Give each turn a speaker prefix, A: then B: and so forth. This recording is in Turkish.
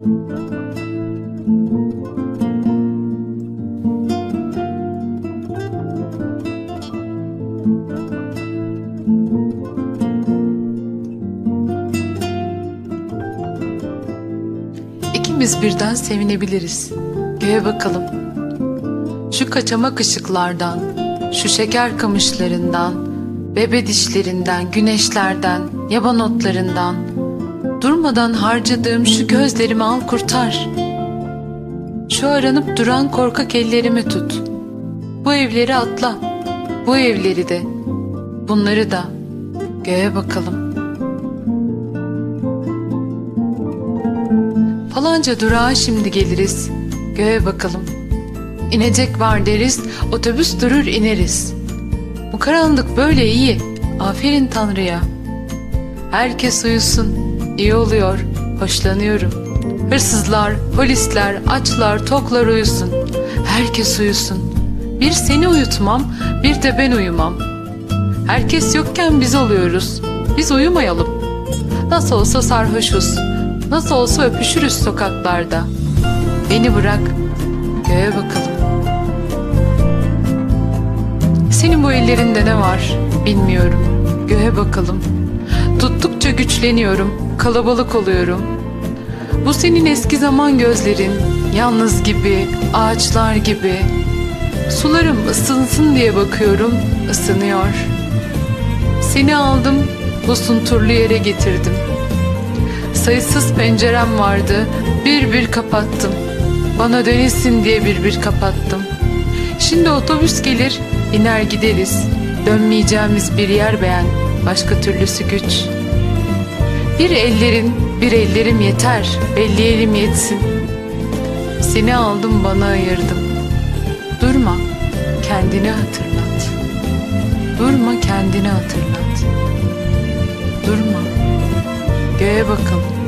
A: İkimiz birden sevinebiliriz. Göğe bakalım. Şu kaçamak ışıklardan, şu şeker kamışlarından, bebe dişlerinden, güneşlerden, yaban otlarından, durmadan harcadığım şu gözlerimi al kurtar. Şu aranıp duran korkak ellerimi tut. Bu evleri atla, bu evleri de, bunları da. Göğe bakalım. Falanca durağa şimdi geliriz. Göğe bakalım. İnecek var deriz, otobüs durur ineriz. Bu karanlık böyle iyi. Aferin Tanrı'ya. Herkes uyusun. İyi oluyor. Hoşlanıyorum. Hırsızlar, polisler, açlar, toklar uyusun. Herkes uyusun. Bir seni uyutmam, bir de ben uyumam. Herkes yokken biz oluyoruz. Biz uyumayalım. Nasıl olsa sarhoşuz. Nasıl olsa öpüşürüz sokaklarda. Beni bırak. Göğe bakalım. Senin bu ellerinde ne var bilmiyorum. Göğe bakalım. Tuttukça güçleniyorum. Kalabalık oluyorum. Bu senin eski zaman gözlerin. Yalnız gibi, ağaçlar gibi. Sularım ısınsın diye bakıyorum. ısınıyor. Seni aldım, bu sunturlu yere getirdim. Sayısız pencerem vardı, bir bir kapattım. Bana dönesin diye bir bir kapattım. Şimdi otobüs gelir, iner gideriz. Dönmeyeceğimiz bir yer beğen, başka türlüsü güç. Bir ellerin, bir ellerim yeter, belleyelim yetsin. Seni aldım bana ayırdım. Durma, kendini hatırlat. Durma kendini hatırlat. Durma. Göğe bakalım.